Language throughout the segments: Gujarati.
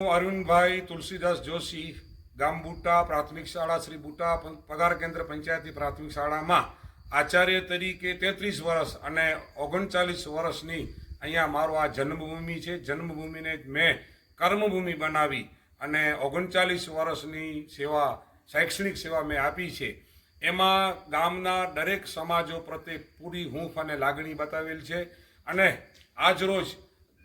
હું અરવિંદભાઈ તુલસીદાસ જોશી, ગામ બુટા, પ્રાથમિક શાળા શ્રી બુટા પગાર કેન્દ્ર પંચાયતી પ્રાથમિક શાળામાં આચાર્ય તરીકે તેત્રીસ વર્ષ અને ઓગણચાલીસ વર્ષની અહીંયા મારો આ જન્મભૂમિ છે. જન્મભૂમિને મેં કર્મભૂમિ બનાવી અને ઓગણચાલીસ વર્ષની સેવા, શૈક્ષણિક સેવા મેં આપી છે. એમાં ગામના દરેક સમાજો પ્રત્યે પૂરી હૂંફ અને લાગણી બતાવેલ છે અને આજરોજ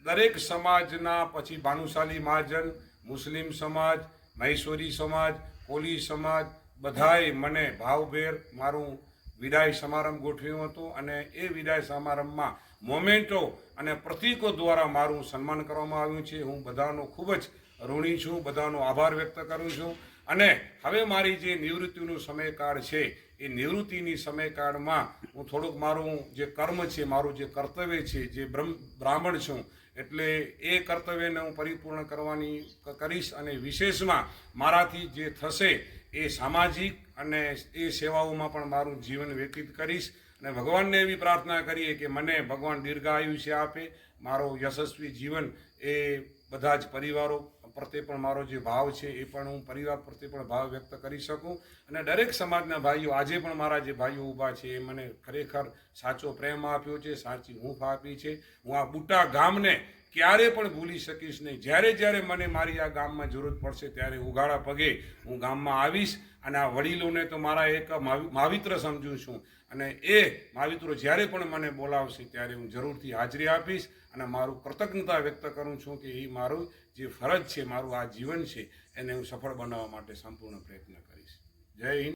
દરેક સમાજના પછી ભાનુશાલી મહાજન, મુસ્લિમ સમાજ, મહેશ્વરી સમાજ, કોલી સમાજ, બધાએ મને ભાવભેર મારું વિદાય સમારંભ ગોઠવ્યું હતું અને એ વિદાય સમારંભમાં મોમેન્ટો અને પ્રતીકો દ્વારા મારું સન્માન કરવામાં આવ્યું છે. હું બધાનો ખૂબ જ ઋણી છું, બધાનો આભાર વ્યક્ત કરું છું. અને હવે મારી જે નિવૃત્તિનો સમયકાળ છે, એ નિવૃત્તિની સમયકાળમાં હું થોડુંક મારું જે કર્મ છે, મારું જે કર્તવ્ય છે, જે બ્રહ્મ, બ્રાહ્મણ છું, એટલે એ કર્તવ્યને હું પરિપૂર્ણ કરવાની કરીશ અને વિશેષમાં મારાથી જે થશે એ સામાજિક અને એ સેવાઓમાં પણ મારું જીવન વ્યતીત કરીશ અને ભગવાનને એવી પ્રાર્થના કરીએ કે મને ભગવાન દીર્ઘાયુષ્ય આપે, મારો યશસ્વી જીવન એ બધા જ પરિવારો પ્રત્યે પણ મારો જે ભાવ છે એ પણ હું પરિવાર પ્રત્યે પણ ભાવ વ્યક્ત કરી શકું અને દરેક સમાજના ભાઈઓ આજે પણ મારા જે ભાઈઓ ઊભા છે એ મને ખરેખર સાચો પ્રેમ આપ્યો છે, સાચી હૂંફ આપી છે. હું આ બુટા ગામને ક્યારે પણ ભૂલી શકીશ નહીં. જ્યારે જ્યારે મને મારી આ ગામમાં જરૂરત પડશે ત્યારે ઉગાડા પગે હું ગામમાં આવીશ અને આ વડીલોને તો મારા એક માવિ- માવિત્ર સમજું છું. અને એ માવિત્રો જ્યારે પણ મને બોલાવશે ત્યારે હું જરૂરથી હાજરી આપીશ અને મારું કૃતજ્ઞતા વ્યક્ત કરું છું કે એ મારું જે ફરજ મારું આ જીવન છે એને હું સફળ બનાવવા માટે સંપૂર્ણ પ્રયત્ન કરીશ. જય હિન્દ.